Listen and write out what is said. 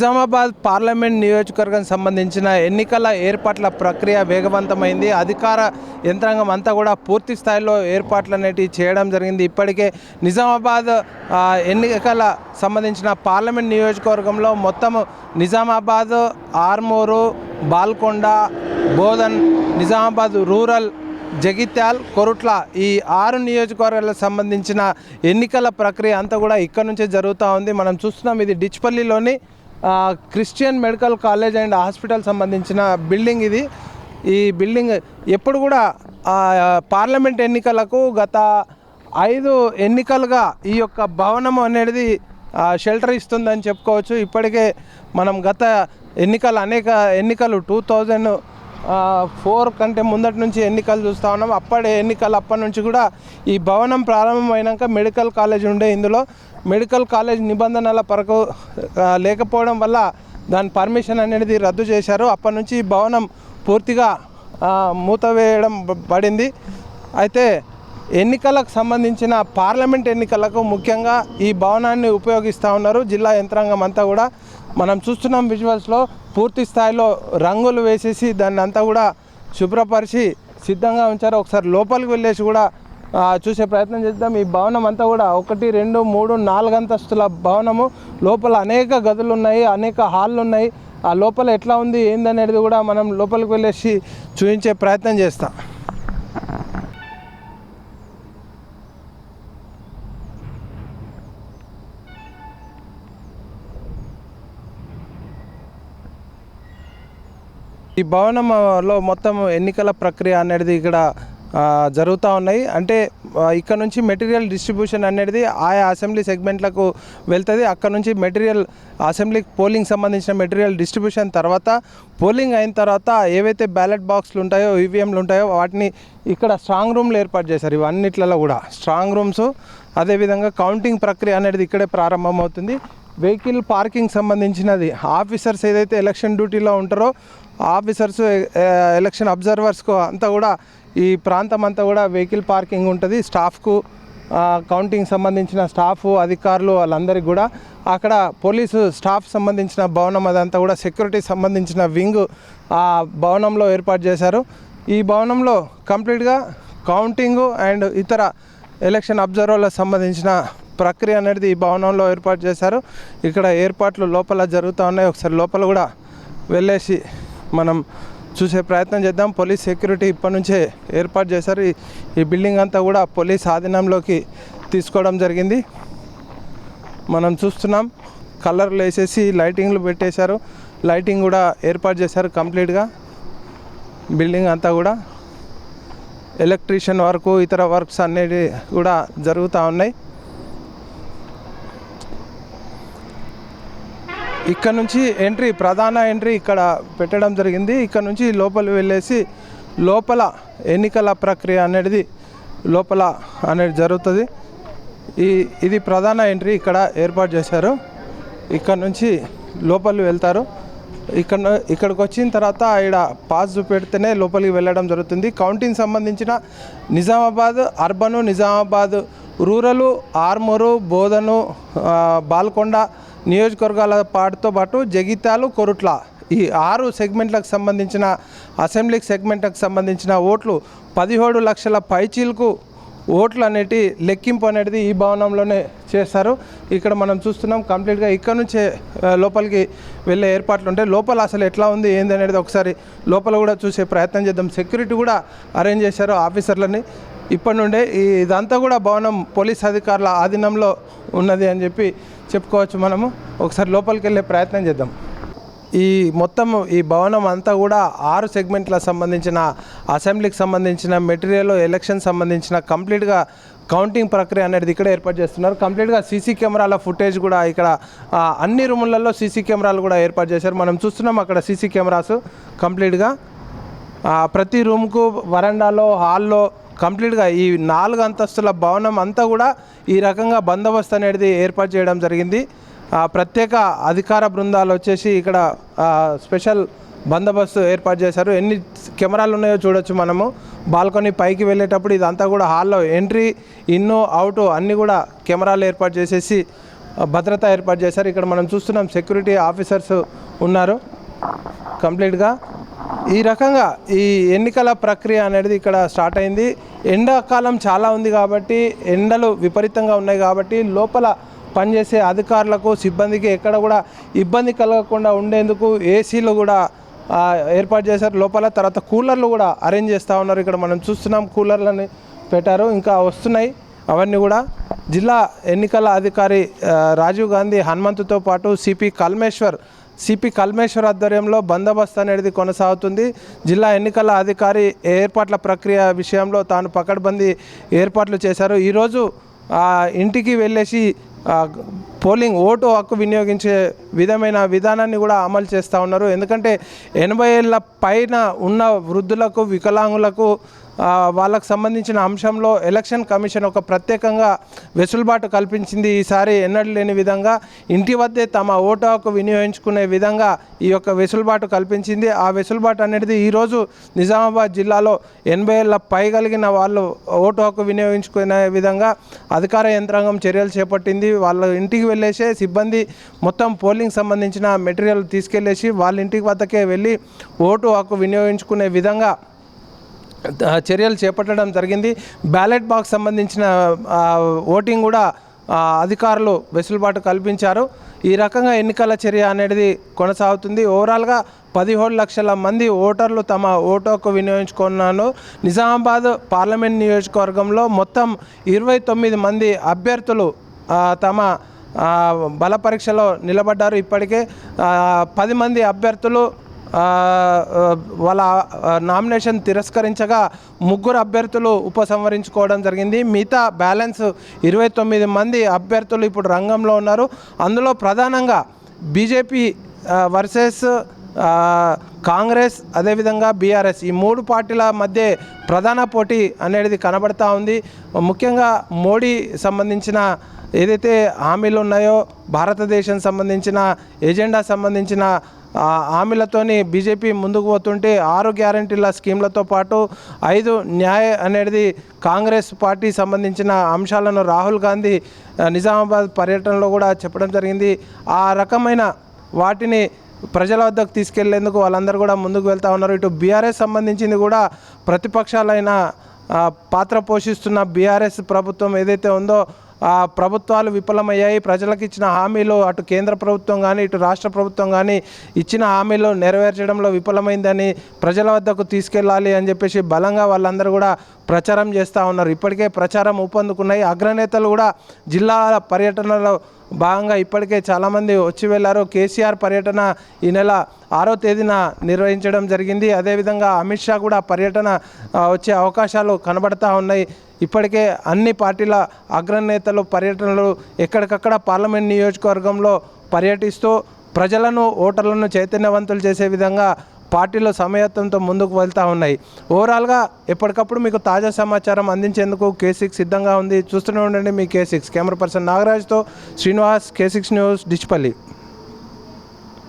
Nizamabad parliament నియోజకవర్గం సంబంధించిన ఎన్నికల ఏర్పాట్ల ప్రక్రియ వేగవంతమైంది. అధికార యంత్రాంగం అంతా కూడా పూర్తి స్థాయిలో ఏర్పాట్లు అనేటివి చేయడం జరిగింది. ఇప్పటికే నిజామాబాద్ ఎన్నికల సంబంధించిన పార్లమెంట్ నియోజకవర్గంలో మొత్తం నిజామాబాద్ ఆర్మూరు బాల్కొండ బోధన్ నిజామాబాద్ రూరల్ జగిత్యాల్ కొరుట్ల ఈ ఆరు నియోజకవర్గాలకు సంబంధించిన ఎన్నికల ప్రక్రియ అంతా కూడా ఇక్కడ నుంచే జరుగుతూ ఉంది. మనం చూస్తున్నాం ఇది డిచ్పల్లిలోని Christian medical college and hospital సంబంధించిన బిల్డింగ్ ఇది. ఈ బిల్డింగ్ ఎప్పుడు కూడా పార్లమెంట్ ఎన్నికలకు గత ఐదు ఎన్నికలుగా ఈ యొక్క భవనం అనేది షెల్టర్ ఇస్తుందని చెప్పుకోవచ్చు. ఇప్పటికే మనం గత ఎన్నికలు అనేక ఎన్నికలు టూ థౌజండ్ ఫోర్ కంటే ముందటి నుంచి ఎన్నికలు చూస్తూ ఉన్నాం. అప్పటి ఎన్నికలు అప్పటి నుంచి కూడా ఈ భవనం ప్రారంభమైనాక మెడికల్ కాలేజ్ ఉండే ఇందులో. మెడికల్ కాలేజ్ నిబంధనల పరకు లేకపోవడం వల్ల దాని పర్మిషన్ అనేది రద్దు చేశారు. అప్పటి నుంచి ఈ భవనం పూర్తిగా మూతవేయడం పడింది. అయితే ఎన్నికలకు సంబంధించిన పార్లమెంట్ ఎన్నికలకు ముఖ్యంగా ఈ భవనాన్ని ఉపయోగిస్తూ ఉన్నారు. జిల్లా యంత్రాంగం అంతా కూడా మనం చూస్తున్నాం విజువల్స్లో పూర్తి స్థాయిలో రంగులు వేసేసి దాన్ని అంతా కూడా శుభ్రపరిచి సిద్ధంగా ఉంచారు. ఒకసారి లోపలికి వెళ్ళేసి కూడా చూసే ప్రయత్నం చేద్దాం. ఈ భవనం అంతా కూడా ఒకటి రెండు మూడు నాలుగు అంతస్తుల భవనము. లోపల అనేక గదులు ఉన్నాయి అనేక హాళ్ళు ఉన్నాయి. ఆ లోపల ఎట్లా ఉంది ఏందనేది కూడా మనం లోపలికి వెళ్ళేసి చూపించే ప్రయత్నం చేస్తాం. ఈ భవనంలో మొత్తం ఎన్నికల ప్రక్రియ అనేది ఇక్కడ జరుగుతూ ఉన్నాయి. అంటే ఇక్కడ నుంచి మెటీరియల్ డిస్ట్రిబ్యూషన్ అనేది ఆయా అసెంబ్లీ సెగ్మెంట్లకు వెళ్తుంది. అక్కడ నుంచి మెటీరియల్ అసెంబ్లీ పోలింగ్ సంబంధించిన మెటీరియల్ డిస్ట్రిబ్యూషన్ తర్వాత పోలింగ్ అయిన తర్వాత ఏవైతే బ్యాలెట్ బాక్స్లు ఉంటాయో ఈవీఎంలు ఉంటాయో వాటిని ఇక్కడ స్ట్రాంగ్ రూమ్లు ఏర్పాటు చేశారు. ఇవన్నిట్లలో కూడా స్ట్రాంగ్ రూమ్స్ అదేవిధంగా కౌంటింగ్ ప్రక్రియ అనేది ఇక్కడే ప్రారంభమవుతుంది. వెహికల్ పార్కింగ్ సంబంధించినది. ఆఫీసర్స్ ఏదైతే ఎలక్షన్ డ్యూటీలో ఉంటారో ఆఫీసర్స్ ఎలక్షన్ అబ్జర్వర్స్కు అంతా కూడా ఈ ప్రాంతం అంతా కూడా వెహికల్ పార్కింగ్ ఉంటుంది. స్టాఫ్కు కౌంటింగ్ సంబంధించిన స్టాఫ్ అధికారులు వాళ్ళందరికీ కూడా. అక్కడ పోలీసు స్టాఫ్ సంబంధించిన భవనం అదంతా కూడా సెక్యూరిటీ సంబంధించిన వింగ్ ఆ భవనంలో ఏర్పాటు చేశారు. ఈ భవనంలో కంప్లీట్గా కౌంటింగ్ అండ్ ఇతర ఎలక్షన్ అబ్జర్వర్లకు సంబంధించిన ప్రక్రియ అనేది ఈ భవనంలో ఏర్పాటు చేశారు. ఇక్కడ ఏర్పాట్లు లోపల జరుగుతూ ఉన్నాయి. ఒకసారి లోపల కూడా వెళ్ళేసి మనం చూసే ప్రయత్నం చేద్దాం. పోలీస్ సెక్యూరిటీ ఇప్పటి నుంచే ఏర్పాటు చేశారు. ఈ- బిల్డింగ్ అంతా కూడా పోలీస్ ఆధీనంలోకి తీసుకోవడం జరిగింది. మనం చూస్తున్నాం. కలర్లు వేసేసి లైటింగ్లు పెట్టేశారు. లైటింగ్ కూడా ఏర్పాటు చేశారు కంప్లీట్గా. బిల్డింగ్ అంతా కూడా ఎలక్ట్రీషియన్ వర్క్ ఇతర వర్క్స్ అనేవి కూడా జరుగుతూ ఉన్నాయి. ఇక్కడ నుంచి ఎంట్రీ ప్రధాన ఎంట్రీ ఇక్కడ పెట్టడం జరిగింది. ఇక్కడ నుంచి లోపల వెళ్ళేసి లోపల ఎన్నికల ప్రక్రియ అనేది లోపల అనేది జరుగుతుంది. ఈ ఇది ప్రధాన ఎంట్రీ ఇక్కడ ఏర్పాటు చేశారు. ఇక్కడ నుంచి లోపలికి వెళ్తారు. ఇక్కడ ఇక్కడికి వచ్చిన తర్వాత ఇక్కడ పాస్ చూపెడితేనే లోపలికి వెళ్ళడం జరుగుతుంది. కౌంటింగ్ సంబంధించిన నిజామాబాద్ అర్బను నిజామాబాద్ రూరలు ఆర్మూరు బోధను బాల్కొండ నియోజకవర్గాల పాటుతో పాటు జగిత్యాలు కొరుట్ల ఈ ఆరు సెగ్మెంట్లకు సంబంధించిన అసెంబ్లీ సెగ్మెంట్లకు సంబంధించిన ఓట్లు పదిహేడు లక్షల పైచీలకు ఓట్లు అనేటి లెక్కింపు అనేది ఈ భవనంలోనే చేస్తారు ఇక్కడ మనం చూస్తున్నాం కంప్లీట్గా ఇక్కడ నుంచే లోపలికి వెళ్ళే ఏర్పాట్లు ఉంటాయి లోపల అసలు ఎట్లా ఉంది ఏంది అనేది ఒకసారి లోపల కూడా చూసే ప్రయత్నం చేద్దాం. సెక్యూరిటీ కూడా అరేంజ్ చేశారు ఆఫీసర్లని. ఇప్పటి నుండే ఈ ఇదంతా కూడా భవనం పోలీస్ అధికారుల ఆధీనంలో ఉన్నది అని చెప్పి చెప్పుకోవచ్చు మనము. ఒకసారి లోపలికి వెళ్ళే ప్రయత్నం చేద్దాం. ఈ మొత్తం ఈ భవనం అంతా కూడా ఆరు సెగ్మెంట్లకు సంబంధించిన అసెంబ్లీకి సంబంధించిన మెటీరియల్ ఎలక్షన్ సంబంధించిన కంప్లీట్గా కౌంటింగ్ ప్రక్రియ అనేది ఇక్కడ ఏర్పాటు చేస్తున్నారు. కంప్లీట్గా సీసీ కెమెరాల ఫుటేజ్ కూడా ఇక్కడ అన్ని రూములలో సీసీ కెమెరాలు కూడా ఏర్పాటు చేశారు. మనం చూస్తున్నాం అక్కడ సీసీ కెమెరాస్ కంప్లీట్గా. ప్రతి రూమ్కు వరండాలో హాల్లో కంప్లీట్గా ఈ నాలుగు అంతస్తుల భవనం అంతా కూడా ఈ రకంగా బందోబస్తు అనేది ఏర్పాటు చేయడం జరిగింది. ప్రత్యేక అధికార బృందాలు వచ్చేసి ఇక్కడ స్పెషల్ బందోబస్తు ఏర్పాటు చేశారు. ఎన్ని కెమెరాలు ఉన్నాయో చూడొచ్చు మనము. బాల్కనీ పైకి వెళ్ళేటప్పుడు ఇదంతా కూడా హాల్లో ఎంట్రీ ఇన్ను అవుట్ అన్నీ కూడా కెమెరాలు ఏర్పాటు చేసేసి భద్రత ఏర్పాటు చేశారు. ఇక్కడ మనం చూస్తున్నాం సెక్యూరిటీ ఆఫీసర్స్ ఉన్నారు. కంప్లీట్గా ఈ రకంగా ఈ ఎన్నికల ప్రక్రియ అనేది ఇక్కడ స్టార్ట్ అయింది. ఎండాకాలం చాలా ఉంది కాబట్టి ఎండలు విపరీతంగా ఉన్నాయి కాబట్టి లోపల పనిచేసే అధికారులకు సిబ్బందికి ఎక్కడ కూడా ఇబ్బంది కలగకుండా ఉండేందుకు ఏసీలు కూడా ఏర్పాటు చేశారు. లోపల తర్వాత కూలర్లు కూడా అరేంజ్ చేస్తూ ఉన్నారు. ఇక్కడ మనం చూస్తున్నాం కూలర్లని పెట్టారు. ఇంకా వస్తున్నాయి. అవన్నీ కూడా జిల్లా ఎన్నికల అధికారి రాజీవ్ గాంధీ హనుమంతుతో పాటు సిపి కల్మేశ్వర్ సిపి కల్మేశ్వర్ ఆధ్వర్యంలో బందోబస్తు అనేది కొనసాగుతుంది. జిల్లా ఎన్నికల అధికారి ఏర్పాట్ల ప్రక్రియ విషయంలో తాను పకడ్బందీ ఏర్పాట్లు చేశారు. ఈరోజు ఇంటికి వెళ్ళేసి పోలింగ్ ఓటు హక్కు వినియోగించే విధమైన విధానాన్ని కూడా అమలు చేస్తూ ఉన్నారు. ఎందుకంటే ఎనభై ఏళ్ళ పైన ఉన్న వృద్ధులకు వికలాంగులకు వాళ్ళకు సంబంధించిన అంశంలో ఎలక్షన్ కమిషన్ ఒక ప్రత్యేకంగా వెసులుబాటు కల్పించింది. ఈసారి ఎన్నడూ లేని విధంగా ఇంటి వద్దే తమ ఓటు హక్కు వినియోగించుకునే విధంగా ఈ యొక్క వెసులుబాటు కల్పించింది. ఆ వెసులుబాటు అనేది ఈరోజు నిజామాబాద్ జిల్లాలో ఎనభై ఏళ్ళ పై కలిగిన వాళ్ళు ఓటు హక్కు వినియోగించుకునే విధంగా అధికార యంత్రాంగం చర్యలు చేపట్టింది. వాళ్ళ ఇంటికి వెళ్ళేసే సిబ్బంది మొత్తం పోలింగ్ సంబంధించిన మెటీరియల్ తీసుకెళ్ళేసి వాళ్ళ ఇంటికి వద్దకే వెళ్ళి ఓటు హక్కు వినియోగించుకునే విధంగా చర్యలు చేపట్టడం జరిగింది. బ్యాలెట్ బాక్స్ సంబంధించిన ఓటింగ్ కూడా అధికారులు వెసులుబాటు కల్పించారు. ఈ రకంగా ఎన్నికల చర్య అనేది కొనసాగుతుంది. ఓవరాల్గా పదిహేడు లక్షల మంది ఓటర్లు తమ ఓటు హక్కు వినియోగించుకున్నాను. నిజామాబాద్ పార్లమెంట్ నియోజకవర్గంలో మొత్తం ఇరవై తొమ్మిది మంది అభ్యర్థులు తమ బలపరీక్షలో బల పరీక్షలో నిలబడ్డారు. ఇప్పటికే పది మంది అభ్యర్థులు వాళ్ళ నామినేషన్ తిరస్కరించగా ముగ్గురు అభ్యర్థులు ఉపసంహరించుకోవడం జరిగింది. మిగతా బ్యాలెన్స్ ఇరవై తొమ్మిది మంది అభ్యర్థులు ఇప్పుడు రంగంలో ఉన్నారు. అందులో ప్రధానంగా బీజేపీ వర్సెస్ కాంగ్రెస్ అదేవిధంగా బీఆర్ఎస్ ఈ మూడు పార్టీల మధ్య ప్రధాన పోటీ అనేది కనబడతా ఉంది. ముఖ్యంగా మోడీ సంబంధించిన ఏదైతే హామీలు ఉన్నాయో భారతదేశం సంబంధించిన ఎజెండా సంబంధించిన హామీలతోని బీజేపీ ముందుకు పోతుంటే ఆరు గ్యారంటీల స్కీమ్లతో పాటు ఐదు న్యాయ అనేది కాంగ్రెస్ పార్టీ సంబంధించిన అంశాలను రాహుల్ గాంధీ నిజామాబాద్ పర్యటనలో కూడా చెప్పడం జరిగింది. ఆ రకమైన వాటిని ప్రజల వద్దకు తీసుకెళ్ళేందుకు వాళ్ళందరూ కూడా ముందుకు వెళ్తా ఉన్నారు. ఇటు బీఆర్ఎస్ సంబంధించింది కూడా ప్రతిపక్షాలైన పాత్ర పోషిస్తున్న బీఆర్ఎస్ ప్రభుత్వం ఏదైతే ఉందో ప్రభుత్వాలు విఫలమయ్యాయి. ప్రజలకు ఇచ్చిన హామీలు అటు కేంద్ర ప్రభుత్వం కానీ ఇటు రాష్ట్ర ప్రభుత్వం కానీ ఇచ్చిన హామీలు నెరవేర్చడంలో విఫలమైందని ప్రజల వద్దకు తీసుకెళ్ళాలి అని చెప్పేసి బలంగా వాళ్ళందరూ కూడా ప్రచారం చేస్తూ ఉన్నారు. ఇప్పటికే ప్రచారం ఊపందుకున్నాయి. అగ్రనేతలు కూడా జిల్లాల పర్యటనలో భాగంగా ఇప్పటికే చాలామంది వచ్చి వెళ్ళారు కేసీఆర్ పర్యటన ఈ నెల ఆరో తేదీన నిర్వహించడం జరిగింది. అదేవిధంగా అమిత్ షా కూడా పర్యటన వచ్చే అవకాశాలు కనబడతా ఉన్నాయి. ఇప్పటికే అన్ని పార్టీల అగ్రనేతలు పర్యటనలు ఎక్కడికక్కడ పార్లమెంట్ నియోజకవర్గంలో పర్యటిస్తూ ప్రజలను ఓటర్లను చైతన్యవంతులు చేసే విధంగా పార్టీలో సమయత్వంతో ముందుకు వెళ్తూ ఉన్నాయి. ఓవరాల్గా ఎప్పటికప్పుడు మీకు తాజా సమాచారం అందించేందుకు కే సిక్స్ సిద్ధంగా ఉంది. చూస్తూనే ఉండండి మీ K six camera person నాగరాజ్తో Srinivas K six news Dichpalli.